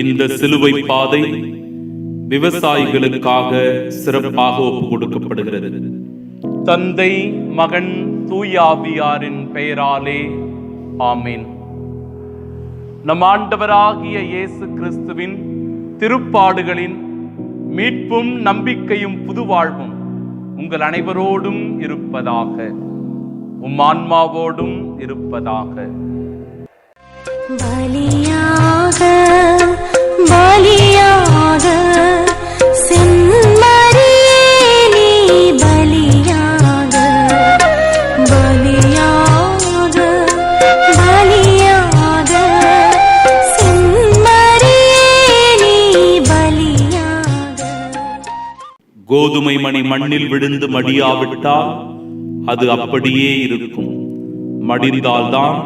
இந்த சிலுவை பாதை விவசாயிகளுக்காக சிறப்பாக ஒப்பு கொடுக்கப்படுகிறது தந்தை மகன் தூயாவியாரின் பெயராலே ஆமீன். நம் ஆண்டவராகிய இயேசு கிறிஸ்துவின் திருப்பாடுகளின் மீட்பும் நம்பிக்கையும் புதுவாழ்வும் உங்கள் அனைவரோடும் இருப்பதாக உம் ஆன்மாவோடும் இருப்பதாக. பலியாக பலியாக கோதுமை மணி மண்ணில் விழுந்து மடியாவிட்டால் அது அப்படியே இருக்கும். மடிந்தால்தான்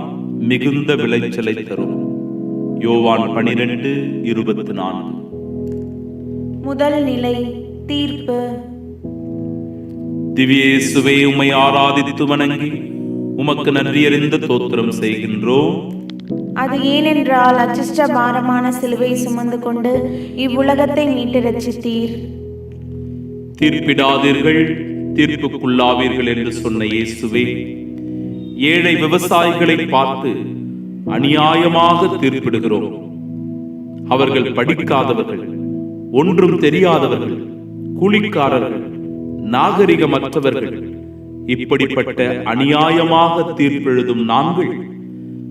மிகுந்த விளைச்சலை தரும். யோவான் பனிரெண்டு இருபத்தி நான்கு முதல் நிலை தீர்ப்பு. திவ்யேசுவே உம்மை ஆராதித்து வணங்கி உமக்கு நன்றியறிந்த தோத்திரம் செய்கின்றோம். அது ஏனென்றால் அச்சிஷ்ட பாரமான சிலுவை சுமந்து கொண்டு இவ்வுலகத்தை மீட்டு ரட்சித்தீர். தீர்ப்பிடாதீர்கள் தீர்ப்புக்குள்ளாவீர்கள் என்று சொன்ன இயேசுவே ஏழை விவசாயிகளை பார்த்து அநியாயமாக தீர்ப்பிடுகிறோம். அவர்கள் படிக்காதவர்கள் ஒன்றும் தெரியாதவர்கள் கூலிக்காரர்கள் நாகரிகமற்றவர்கள் இப்படிப்பட்ட அநியாயமாக தீர்ப்பெழுதும் நாங்கள்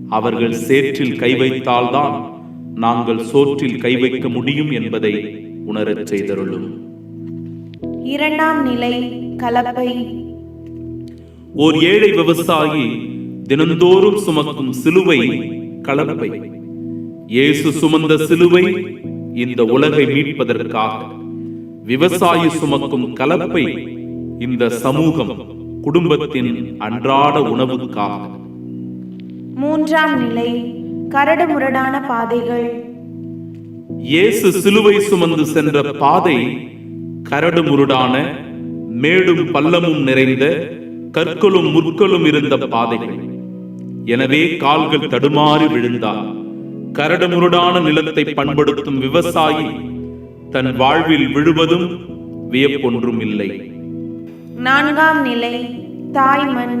அவர்கள் சேற்றில் கை வைத்தால்தான் நாங்கள் சோற்றில் கை வைக்க முடியும் என்பதை உணரச் செய்தருளும். இரண்டாம் நிலை கலப்பை. ஓர் ஏழை விவசாயி தினந்தோறும் சுமக்கும் சிலுவை கலப்பை. இயேசு சுமந்த சிலுவை இந்த உலகை மீட்பதற்காக. விவசாயி சுமக்கும் கலப்பை இந்த சமூகம் குடும்பத்தின் அன்றாட உணவுக்காக. மூன்றாம் நிலை கரடு முரடான பாதைகள். இயேசு சிலுவை சுமந்து சென்ற பாதை கரடு முருடான மேடும் பள்ளமும் நிறைந்த கற்களும் முற்களும் இருந்த பாதைகள். எனவே கால்கள் தடுமாறி விழுந்தார். கரடு முருடான நிலத்தை பண்படுத்தும் விவசாயி தன் வாழ்வில் விழுவதும் வியப்பொன்றும் இல்லை. நான்காம் நிலை தாய்மண்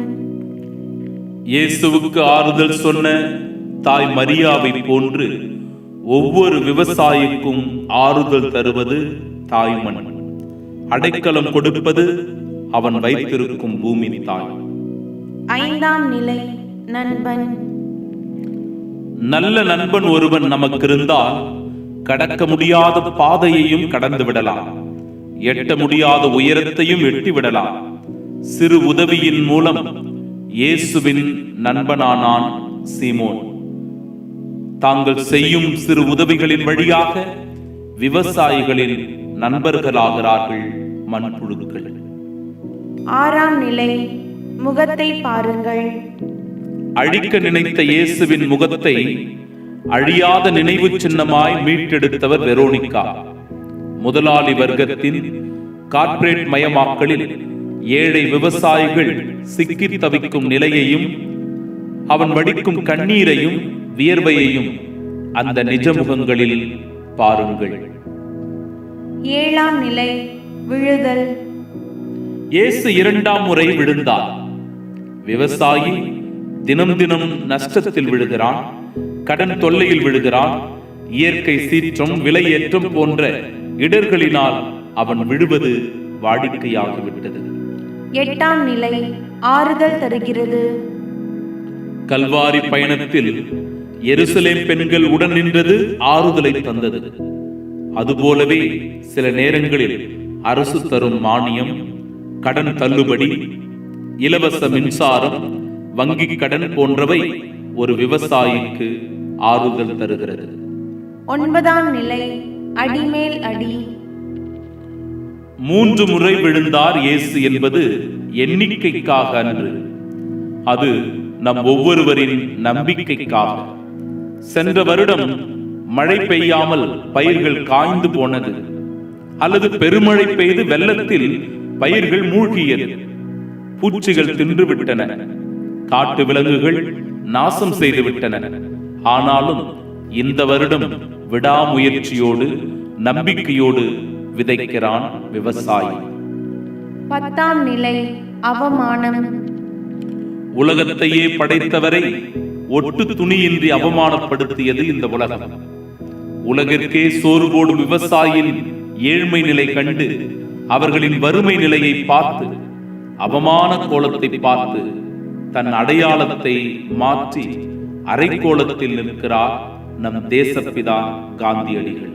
இயேசுவுக்கு ஆறுதல் சொன்ன தாய் மரியாவை போன்று ஒவ்வொரு விவசாயிக்கும் ஆறுதல் தருவது தாய்மண் அடைக்கலம் கொடுப்பது அவன் வைத்திருக்கும் பூமி தாய். ஐந்தாம் நிலை நண்பன். நல்ல நண்பன் ஒருவன் நமக்கு இருந்தால் கடக்க முடியாத பாதையையும் கடந்து விடலாம். எட்ட முடியாத உயரத்தையும் எட்டி விடலாம். சிறு உதவியின் மூலம் இயேசுவின் நண்பனானான் சீமோன். தாங்கள் செய்யும் சிறு உதவிகளின் வழியாக விவசாயிகளின் நண்பர்களாகிறார்கள் மண்புழுக்கள். ஆறாம் நிலை முகத்தை பாருங்கள். அழிக்க நினைத்த இயேசுவின் முகத்தை அழியாத நினைவு சின்னமாய் மீட்டெடுத்தவர் வெரோனிகா முதலாளி வர்க்கத்தின் கார்ப்பரேட் மயமாக்கலில் ஏழை விவசாயிகள் சிக்கித் தவிக்கும் நிலையையும் அவன் வடிக்கும் கண்ணீரையும் வியர்வையையும் அந்த நிஜ முகங்களில் பாருங்கள். ஏழாம் நிலை விழுதல். இயேசு இரண்டாம் முறை விழுந்தார் விவசாயி தினம் தினம் நஷ்டத்தில் விழுகிறான் கடன் தொல்லையில் விழுகிறான் இயற்கை சீற்றம் விலையேற்றம் போன்ற இடர்களினால் அவன் விழுவது வாடிக்கையாகிவிட்டது. எட்டாம் நிலை ஆறுதல் தருகிறது. கல்வாரி பயணத்தில் எருசலேம் பெண்கள் உடன் நின்றது ஆறுதலை தந்தது. அதுபோலவே சில நேரங்களில் அரசு தரும் மானியம் கடன் தள்ளுபடி இலவச மின்சாரம் வங்கி கடன் போன்றவை ஒரு விவசாயிக்கு ஆறுதல் தருகிறது. ஒன்பதாம் நிலை அடிமேல் அடி. மூன்று முறை விழுந்தார் இயேசு என்பது எண்ணிக்கைக்காக அன்று. அது நம் ஒவ்வொருவரின் நம்பிக்கைக்காக. சென்ற வருடம் மழை பெய்யாமல் பயிர்கள் காய்ந்து போனது. அல்லது பெருமழை பெய்து வெள்ளத்தில் பயிர்கள் மூழ்கியது. பூச்சிகள் தின்று விட்டன. காட்டு விலங்குகள் நாசம் செய்து விட்டன. ஆனாலும் இந்த வருடம் விடாமுயற்சியோடு நம்பிக்கையோடு விதைக்கிறான் விவசாயி. பத்தாம் நிலை அவமானம். உலகத்தையே படைத்தவரை ஒட்டு துணியின்றி அவமானப்படுத்தியது இந்த உலகம். உலகிற்கே சோறு போடும் விவசாயியின் ஏழ்மை நிலை கண்டு அவர்களின் வறுமை நிலையை பார்த்து அவமான கோலத்தை பார்த்து தன் அடையாளத்தை மாற்றி அரைக்கோலத்தில் நிற்கிறார் நம் தேசப்பிதா காந்தியடிகள்.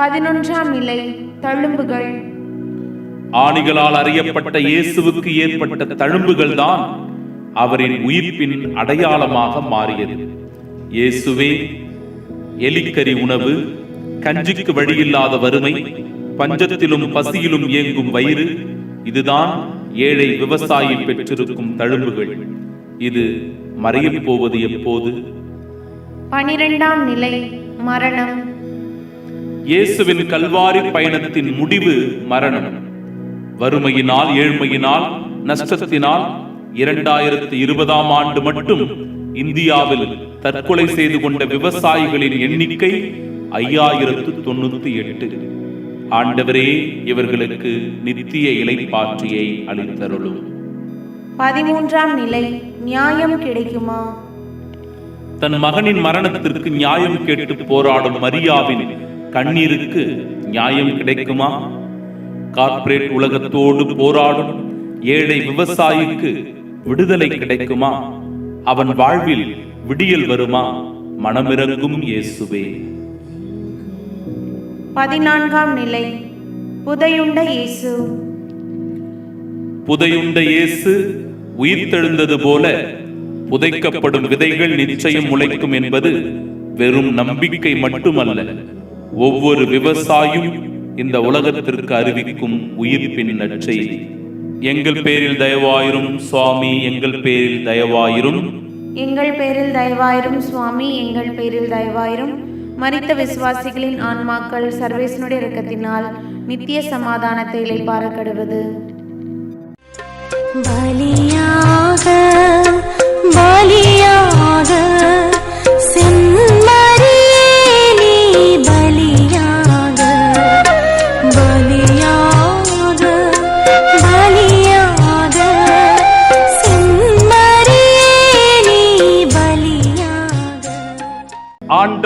பதினொன்றாம் நிலை தழும்புகள். ஆணிகளால் அறியப்பட்ட இயேசுவுக்கு ஏற்பட்ட தழும்புகள் தான் அவரின் உயிர்ப்பின் அடையாளமாக மாறியது. இயேசுவே எலிக்கறி உணவு கஞ்சிக்கு வழியில்லாத வறுமை பஞ்சத்திலும் பசியிலும் இயங்கும் வயிறு இதுதான் ஏழை விவசாயி பெற்றிருக்கும் தழும்புகள். இது மறையப் போவது எப்போது? பனிரெண்டாம் நிலை மரணம். இயேசுவின் கல்வாரி பயணத்தின் முடிவு மரணம். வறுமையினால் ஏழ்மையினால் நஷ்டத்தினால் இரண்டாயிரத்தி இருபதாம் ஆண்டு மட்டும் இந்தியாவில் தற்கொலை செய்து கொண்ட விவசாயிகளின் எண்ணிக்கை ஐயாயிரத்து தொண்ணூத்தி எட்டு. ஆண்டவரே இவர்களுக்கு நித்திய இலைப்பாற்றியை அளித்தருளும். பதிமூன்றாம் நிலை நியாயம் கிடைக்குமா? தன் மகனின் மரணத்திற்கு நியாயம் கேட்டு போராடும் மரியாவின் கண்ணீருக்கு நியாயம் கிடைக்குமா? கார்ப்பரேட் உலகத்தோடு போராடும் ஏழை விவசாயிக்கு விடுதலை கிடைக்குமா? அவன் வாழ்வில் விடியல் வருமா? மனமிறங்கும் இயேசுவே. பதினான்காம் நிலை. புதையுண்ட இயேசு. புதையுண்ட இயேசு உயிர்த்தெழுந்தது போல புதைக்கப்படும் விதைகள் நிச்சயம் முளைக்கும் என்பது வெறும் நம்பிக்கை மட்டுமல்ல. ஒவ்வொரு விவசாயும் இந்த உலகத்திற்கு அறிவிக்கும் உயிர்ப்பின் நற்செய்தி. எங்கள் பேரில் தயவாயிரும் சுவாமி எங்கள் பேரில் தயவாயிரும். எங்கள் பேரில் தயவாயிரும் சுவாமி எங்கள் பேரில் தயவாயிரும். மரித்த விசுவாசிகளின் ஆன்மாக்கள் சர்வேசனுடைய இரக்கத்தினால் நித்திய சமாதானத்தை இளைப்பாற கடுவது. பலியாக